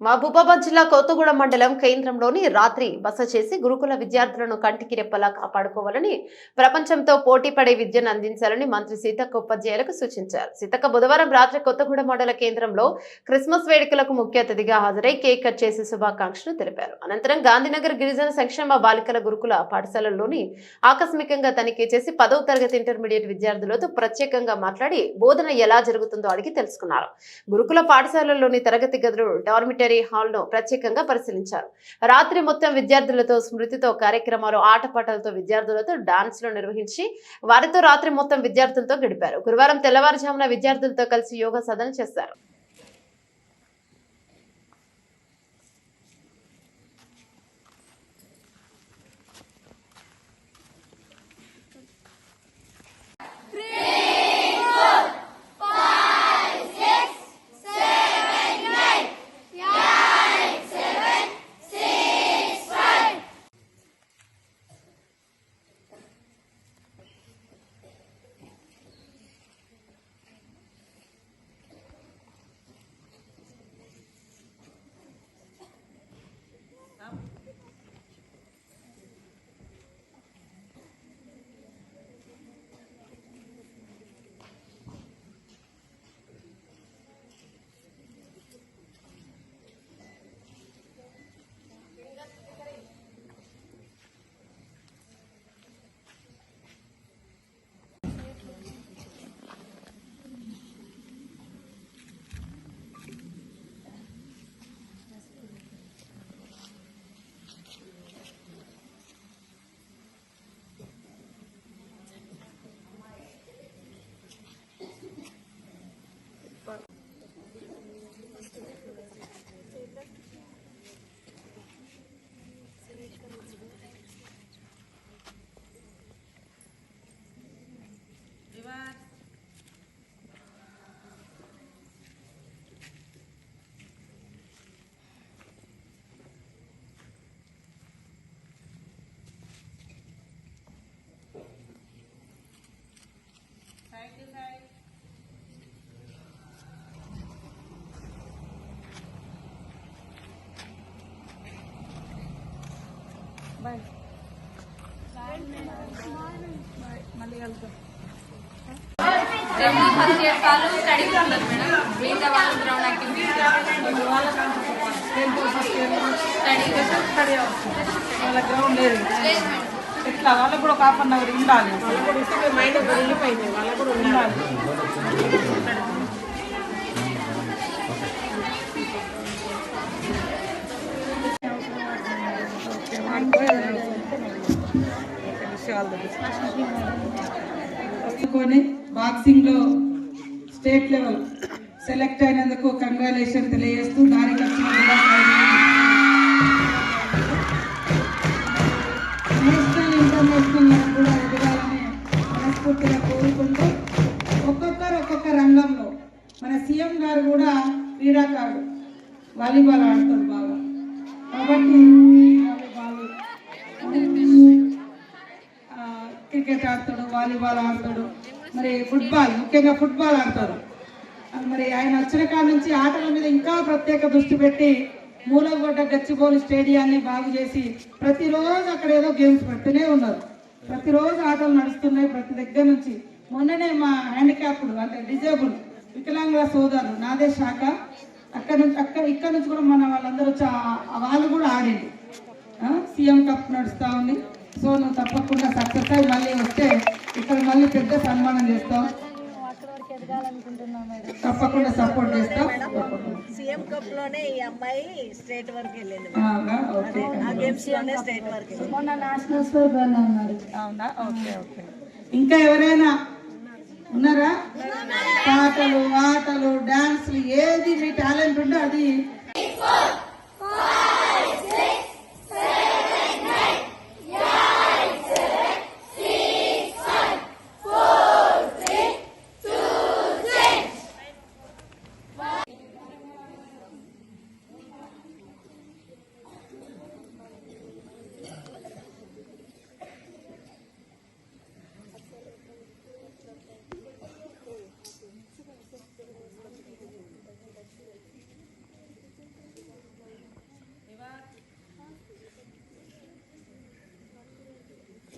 మహబూబాబాద్ జిల్లా కొత్తగూడెం మండలం కేంద్రంలోని రాత్రి బస చేసి గురుకుల విద్యార్థులను కంటికి రెప్పలా కాపాడుకోవాలని ప్రపంచంతో పోటీ పడే విద్యను అందించాలని మంత్రి సీతక్క ఉపాధ్యాయులకు సూచించారు. సీతక్క బుధవారం రాత్రి కొత్తగూడెం మండల కేంద్రంలో క్రిస్మస్ వేడుకలకు ముఖ్య అతిథిగా హాజరై కేక్ కట్ చేసి శుభాకాంక్షలు తెలిపారు. అనంతరం గాంధీనగర్ గిరిజన సంక్షేమ బాలికల గురుకుల పాఠశాలలోని ఆకస్మికంగా తనిఖీ చేసి పదవ తరగతి ఇంటర్మీడియట్ విద్యార్థులతో ప్రత్యేకంగా మాట్లాడి బోధన ఎలా జరుగుతుందో అడిగి తెలుసుకున్నారు. గురుకుల పాఠశాలలోని తరగతి గదులు డార్మిటరీ హాల్ను ప్రత్యేకంగా పరిశీలించారు. రాత్రి మొత్తం విద్యార్థులతో స్మృతితో కార్యక్రమాలు ఆటపాటలతో విద్యార్థులతో డాన్స్లు నిర్వహించి వారితో రాత్రి మొత్తం విద్యార్థులతో గడిపారు. గురువారం తెల్లవారుజామున విద్యార్థులతో కలిసి యోగా సాధన చేశారు. రెండు ఫస్ట్ ఇయర్ వాళ్ళు స్టడీ ఉండదు మేడం మిగతా వాళ్ళు గ్రౌండ్ యాక్టివిటీస్ స్టడీ వాళ్ళ గ్రౌండ్ లేదు లేదు మేడం ఎట్లా? వాళ్ళకు కూడా ఒక హాఫ్ అన్ అవర్ ఉండాలి. కూడా ఉండాలి బాక్సింగ్లో స్టేట్ లెవెల్ సెలెక్ట్ అయినందుకు కంగ్రాలేషన్ తెలియజేస్తూ దానికి వచ్చిన వాలీబాల్ ఆడతారు బాగా. కాబట్టి వాలీబాల్ క్రికెట్ ఆడతాడు వాలీబాల్ ఆడతాడు మరి ఫుట్బాల్ ముఖ్యంగా ఫుట్బాల్ ఆడతారు. మరి ఆయన వచ్చిన కాడ నుంచి ఆటల మీద ఇంకా ప్రత్యేక దృష్టి పెట్టి మూలగొడ్డ గచ్చిబౌలి స్టేడియాన్ని బాగు చేసి ప్రతిరోజు అక్కడ ఏదో గేమ్స్ పెడుతూనే ఉన్నారు. ప్రతిరోజు ఆటలు నడుస్తున్నాయి ప్రతి దగ్గర నుంచి. మొన్ననే మా హ్యాండిక్యాప్డ్ అంటే డిజేబుల్ వికలాంగుల సోదరులు నాదే శాఖ అక్కడ నుంచి అక్కడ ఇక్కడ నుంచి కూడా మన వాళ్ళందరూ వచ్చి వాళ్ళు కూడా ఆడింది సీఎం కప్ నడుస్తూ ఉంది. సో నువ్వు తప్పకుండా సక్సెస్ అయ్యి మళ్ళీ వస్తే ఇక్కడ మళ్ళీ పెద్ద సన్మానం చేస్తాం తప్పకుండా సపోర్ట్ చేస్తాం. సీఎం కప్లోనే ఈ అమ్మాయి స్టేట్ వరకు వెళ్ళింది. అవునా? ఓకే. ఆ గేమ్స్లోనే స్టేట్ వరకు వెళ్ళింది. మొన్న నేషనల్స్ వరకు వెళ్ళన్నారు అవునా? Okay okay. ఇంకా ఎవరైనా ఉన్నారా? పాటలు ఆటలు డాన్స్లు ఏది టాలెంట్ ఉంటే అది